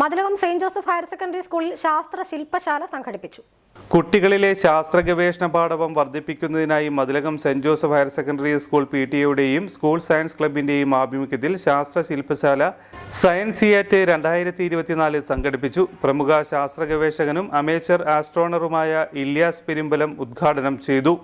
Mathilakam saint Joseph higher secondary സ്കൂളിൽ ശാസ്ത്ര ശില്പശാല സംഘടിപ്പിച്ചു. കുട്ടികളിലെ ശാസ്ത്ര ഗവേഷണ പാഠവം വർദ്ധിപ്പിക്കുന്നതിനായി Mathilakam saint Joseph higher secondary school P T എയുടെയും സ്കൂൾ സയൻസ് ക്ലബിന്റെയും ആഭിമുഖ്യത്തിൽ ശാസ്ത്ര ശില്പശാല സയൻസ് സിയാറ്റ് രണ്ടായിരത്തി ഇരുപത്തിനാല് സംഘടിപ്പിച്ചു. പ്രമുഖ ശാസ്ത്ര ഗവേഷകനും അമേച്ചർ ആസ്ട്രോണറുമായ ഇല്യാസ് പെരുമ്പലം ഉദ്ഘാടനം ചെയ്തു.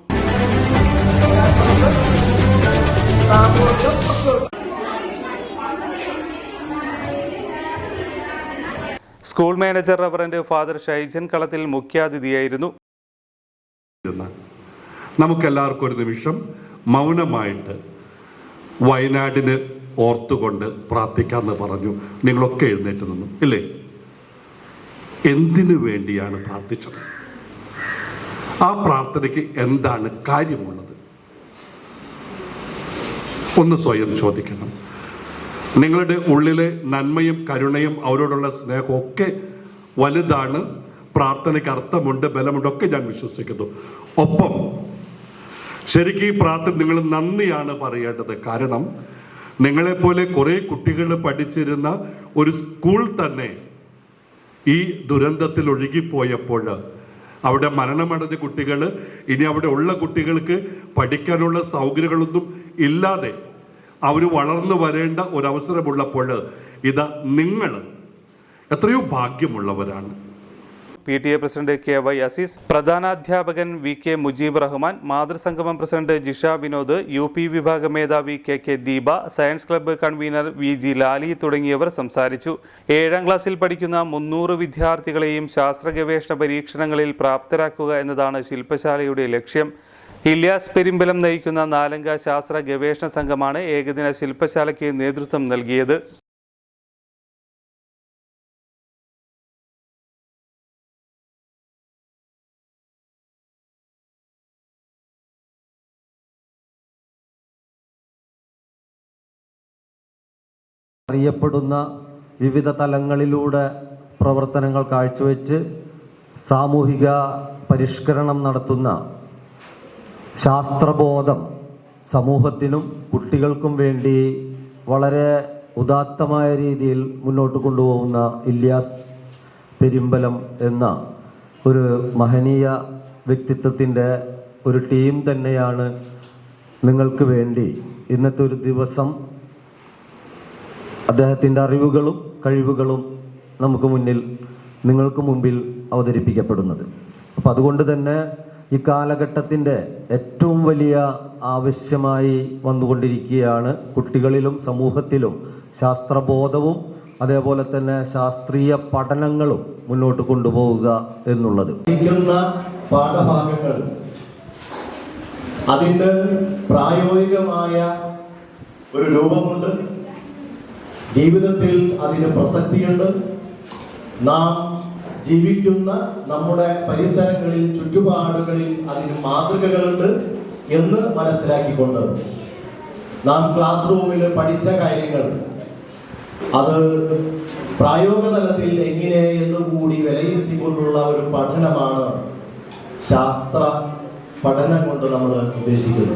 School manager reverend father Shaijan Kalathil മുഖ്യാതിഥിയായിരുന്നു. നമുക്കെല്ലാവർക്കും ഒരു നിമിഷം മൗനമായിട്ട് വയനാടിന് ഓർത്തുകൊണ്ട് പ്രാർത്ഥിക്കാമെന്ന് പറഞ്ഞു. നിങ്ങളൊക്കെ എഴുന്നേറ്റ് നിന്നു ഇല്ലേ? എന്തിനു വേണ്ടിയാണ് പ്രാർത്ഥിച്ചത്? ആ പ്രാർത്ഥനയ്ക്ക് എന്താണ് കാര്യമുള്ളത്? ഒന്ന് സ്വയം ചോദിക്കണം. നിങ്ങളുടെ ഉള്ളിലെ നന്മയും കരുണയും അവരോടുള്ള സ്നേഹവും ഒക്കെ വലുതാണ്. പ്രാർത്ഥനയ്ക്ക് അർത്ഥമുണ്ട് ബലമുണ്ടൊക്കെ ഞാൻ വിശ്വസിക്കുന്നു. ഒപ്പം ശരിക്കും ഈ പ്രാർത്ഥന നിങ്ങൾ നന്ദിയാണ് പറയേണ്ടത്. കാരണം നിങ്ങളെപ്പോലെ കുറേ കുട്ടികൾ പഠിച്ചിരുന്ന ഒരു സ്കൂൾ തന്നെ ഈ ദുരന്തത്തിൽ ഒഴുകിപ്പോയപ്പോൾ അവിടെ മരണമടഞ്ഞ കുട്ടികൾ ഇനി അവിടെ ഉള്ള കുട്ടികൾക്ക് പഠിക്കാനുള്ള സൗകര്യങ്ങളൊന്നും ഇല്ലാതെ അവർ വളർന്നു വരേണ്ട ഒരവസരമുള്ളപ്പോൾ ഇത് നിങ്ങൾ എത്രയോ ഭാഗ്യമുള്ളവരാണ്. P T A president K Y Azeez പ്രധാനാധ്യാപകൻ V K Mujeeb Rahman മാതൃസംഗമം president Jisha Vinod U P വിഭാഗ മേധാവി K K Deepa science club convener V G Lali തുടങ്ങിയവർ സംസാരിച്ചു. ഏഴാം ക്ലാസ്സിൽ പഠിക്കുന്ന മുന്നൂറ് വിദ്യാർത്ഥികളെയും ശാസ്ത്ര ഗവേഷണ പരീക്ഷണങ്ങളിൽ പ്രാപ്തരാക്കുക എന്നതാണ് ശില്പശാലയുടെ ലക്ഷ്യം. ഇല്യാസ് പെരുമ്പലം നയിക്കുന്ന നാലംഗ ശാസ്ത്ര ഗവേഷണ സംഘമാണ് ഏകദിന ശില്പശാലയ്ക്ക് നേതൃത്വം നൽകിയത്. അറിയപ്പെടുന്ന വിവിധ തലങ്ങളിലൂടെ പ്രവർത്തനങ്ങൾ കാഴ്ചവെച്ച് സാമൂഹിക പരിഷ്കരണം നടത്തുന്ന ശാസ്ത്രബോധം സമൂഹത്തിനും കുട്ടികൾക്കും വേണ്ടി വളരെ ഉദാത്തമായ രീതിയിൽ മുന്നോട്ട് കൊണ്ടുപോകുന്ന ഇല്യാസ് പെരുമ്പലം എന്ന ഒരു മഹനീയ വ്യക്തിത്വത്തിന്റെ ഒരു ടീം തന്നെയാണ് നിങ്ങൾക്ക് വേണ്ടി ഇന്നത്തെ ഒരു ദിവസം അദ്ദേഹത്തിന്റെ അറിവുകളും കഴിവുകളും നമുക്ക് മുന്നിൽ നിങ്ങൾക്ക് മുമ്പിൽ അവതരിപ്പിക്കപ്പെടുന്നത്. അപ്പം അതുകൊണ്ട് തന്നെ ഈ കാലഘട്ടത്തിന്റെ ഏറ്റവും വലിയ ആവശ്യമായി വന്നുകൊണ്ടിരിക്കുകയാണ് കുട്ടികളിലും സമൂഹത്തിലും ശാസ്ത്രബോധവും അതേപോലെ തന്നെ ശാസ്ത്രീയ പഠനങ്ങളും മുന്നോട്ട് കൊണ്ടുപോവുക എന്നുള്ളത്. പാഠഭാഗങ്ങൾ അതിന് പ്രായോഗികമായ ഒരു രൂപമുണ്ട്. ജീവിതത്തിൽ അതിന് പ്രസക്തിയുണ്ട്. നാം ജീവിക്കുന്ന നമ്മുടെ പരിസരങ്ങളിൽ ചുറ്റുപാടുകളിൽ അതിന് മാതൃകകളുണ്ട് എന്ന് മനസ്സിലാക്കിക്കൊണ്ട് നാം ക്ലാസ് റൂമിൽ പഠിച്ച കാര്യങ്ങൾ. അത് പ്രായോഗിക തലത്തിൽ എങ്ങനെ എന്ന് കൂടി വിലയിരുത്തിക്കൊണ്ടുള്ള ഒരു പഠനമാണ് ശാസ്ത്ര പഠനം കൊണ്ട് നമ്മൾ ഉദ്ദേശിക്കുന്നത്.